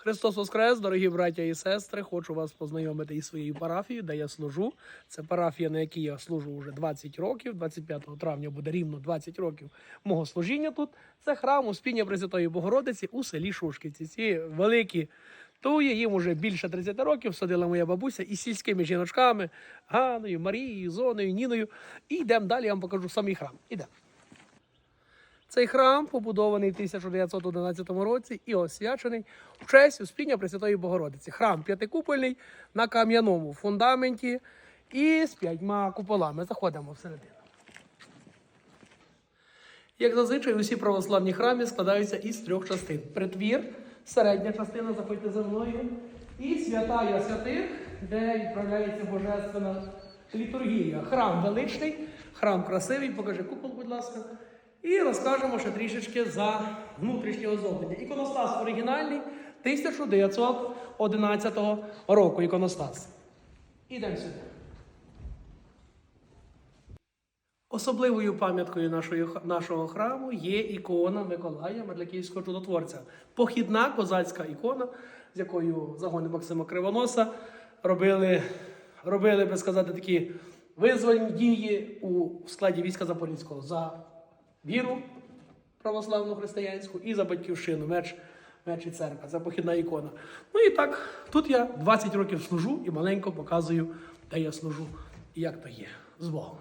Христос Воскрес, дорогі браття і сестри, хочу вас познайомити із своєю парафією, де я служу. Це парафія, на якій я служу вже 20 років. 25 травня буде рівно 20 років мого служіння тут. Це храм Успіння Пресвятої Богородиці у селі Шушківці. Ці великі туї, їм уже більше 30 років садила моя бабуся із сільськими жіночками Ганою, Марією, Зоною, Ніною. І йдемо далі, я вам покажу самий храм. Ідемо. Цей храм побудований в 1911 році і освячений в честь Успіння Пресвятої Богородиці. Храм п'ятикупольний на кам'яному фундаменті і з п'ятьма куполами. Заходимо всередину. Як зазвичай, усі православні храми складаються із трьох частин: притвір, середня частина, заходьте за мною, і святая святих, де відправляється божественна літургія. Храм величний, храм красивий. Покажи купол, будь ласка. І розкажемо ще трішечки за внутрішнє оздоблення. Іконостас оригінальний 1911 року. Іконостас. Ідемо сюди. Особливою пам'яткою нашого храму є ікона Миколая Медляківського чудотворця. Похідна козацька ікона, з якою загони Максима Кривоноса робили, робили би сказати, такі визвольні дії у складі війська Запорізького за віру православну християнську і за батьківщину, меч, меч і церква. Це похідна ікона. Ну і так, тут я 20 років служу і маленько показую, де я служу і як то є з Богом.